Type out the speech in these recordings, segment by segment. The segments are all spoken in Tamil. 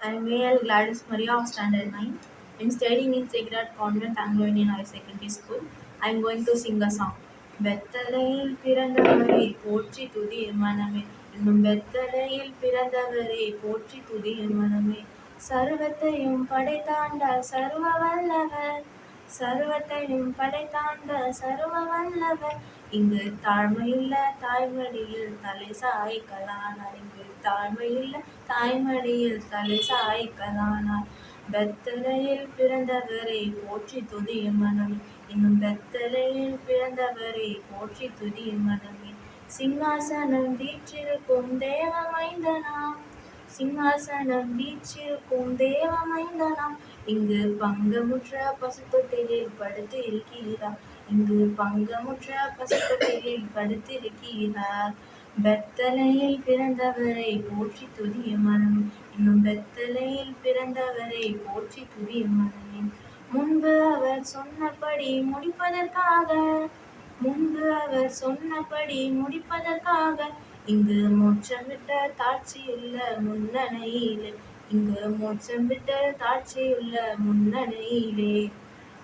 I am A.L. Gladys Maria of Standard 9. I am studying in Sacred Convent Anglo-Indian High Secondary School. I am going to sing a song. வெத்தலையில் பிறந்தவரே போற்றி துதி மனமே இன்னும் வெத்தலையில் பிறந்தவரே போற்றி துதி மனமே சர்வத்தையும் படைத்தாண்ட சர்வ வல்லவர் சர்வத்தையும் படைத்தாண்ட சர்வ வல்லவர். இங்கு தாழ்மையுள்ள தாய்மடியில் தலை சாய்க்கலானார். இங்கு தாழ்மையுள்ள தாய்மடியில் தலை சாய்க்கலானார். பெத்தலையில் பிறந்தவரை போற்றி துதி மனமே. இன்னும் பெத்தலையில் பிறந்தவரை போற்றி துதி மனமே. சிங்காசனம் வீற்றிருக்கும் தேவமைந்தனாம் சிங்காசனம் வீற்றிருக்கும் தேவமைந்தனாம் இங்கு பங்கமுற்ற பசுத்தொட்டிலில் படுத்து இருக்கிறார் இங்கு பங்கமுற்ற பசுத்தொட்டிலில் படுத்திருக்கிறார். பெத்தலையில் பிறந்தவரை போற்றி துதிய மனம். இன்னும் பெத்தலையில் பிறந்தவரை போற்றி துதிய மனமே. முன்பு அவர் சொன்னபடி முடிப்பதற்காக முன்பு அவர் சொன்னபடி முடிப்பதற்காக இங்கு மோட்சம் விட்ட தாட்சியுள்ள முன்னணையிலே இங்கு மோட்சம் விட்ட தாட்சியுள்ள முன்னணையிலே.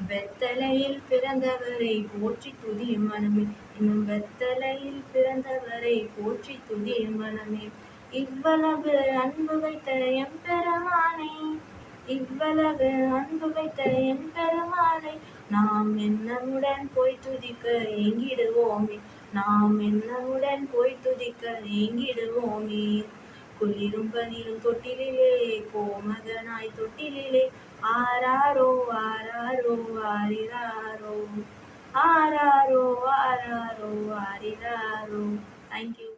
வெத்தலையில் பிறந்தவரை போற்றி துதி மனமே இன்னும் வெத்தலையில் பிறந்தவரை போற்றி துதி மனமே. இவ்வளவு அன்பு வைத்த எம்பெருமானை இவ்வளவு அன்பு வைத்த என் பெருமானை நாம் என்னமுடன் போய் துதிக்க ஏங்கிடுவோமே. நாம் என்னமுடன் போய் துதிக்க ஏங்கிடுவோமே. குளிரும் பனிரும் தொட்டிலே கோமகனாய் தொட்டிலே ஆராரோ ஆராரோ ஆரிராரோ. ஆராரோ ஆராரோ ஆரிராரோ. தேங்க்யூ